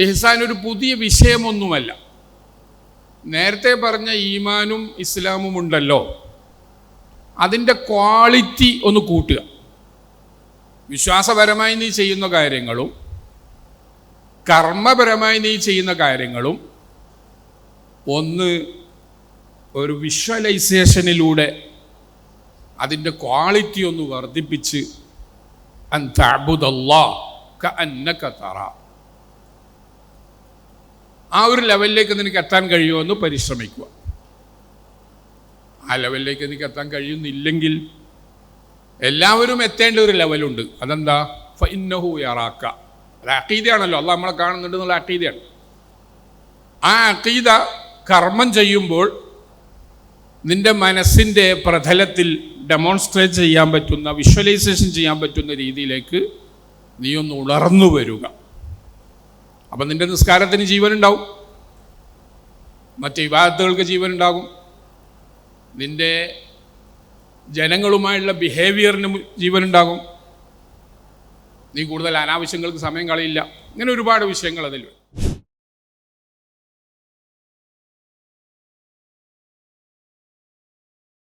ഇഹ്സാൻ ഒരു പുതിയ വിഷയമൊന്നുമല്ല. നേരത്തെ പറഞ്ഞ ഈമാനും ഇസ്ലാമും ഉണ്ടല്ലോ. അതിന്റെ ക്വാളിറ്റി ഒന്ന് കൂട്ടുക. വിശ്വാസപരമായി നീ ചെയ്യുന്ന കാര്യങ്ങളും കർമ്മപരമായി നീ ചെയ്യുന്ന കാര്യങ്ങളും ഒന്ന് ഒരു വിഷ്വലൈസേഷനിലൂടെ അതിന്റെ ക്വാളിറ്റി ഒന്ന് വർദ്ധിപ്പിച്ച് അൻ തഅബുദല്ലാ കഅന്നക തറ. ആ ഒരു ലെവലിലേക്ക് നിനക്ക് എത്താൻ കഴിയുമോ എന്ന് പരിശ്രമിക്കുക. ആ ലെവലിലേക്ക് എനിക്ക് എത്താൻ കഴിയുന്നില്ലെങ്കിൽ എല്ലാവരും എത്തേണ്ട ഒരു ലെവലുണ്ട്. അതെന്താ? ഫൈന്നഹു യറാക്ക. അത് അക്കീതയാണല്ലോ അല്ല നമ്മളെ കാണുന്നുണ്ട് എന്നുള്ള അക്കീതയാണ് ആ അക്കീത കർമ്മം ചെയ്യുമ്പോൾ നിന്റെ മനസ്സിന്റെ പ്രതലത്തിൽ ഡെമോൺസ്ട്രേറ്റ് ചെയ്യാൻ പറ്റുന്ന വിഷ്വലൈസേഷൻ ചെയ്യാൻ പറ്റുന്ന രീതിയിലേക്ക് നീ ഒന്ന് ഉണർന്നു വരിക. അപ്പം നിന്റെ നിസ്കാരത്തിന് ജീവനുണ്ടാവും. മറ്റ് വിവാദത്തുകൾക്ക് ജീവനുണ്ടാകും. നിന്റെ ജനങ്ങളുമായുള്ള ബിഹേവിയറിന് ജീവനുണ്ടാകും. നീ കൂടുതൽ അനാവശ്യങ്ങൾക്ക് സമയം കളയില്ല. ഇങ്ങനെ ഒരുപാട് വിഷയങ്ങൾ അതിൽ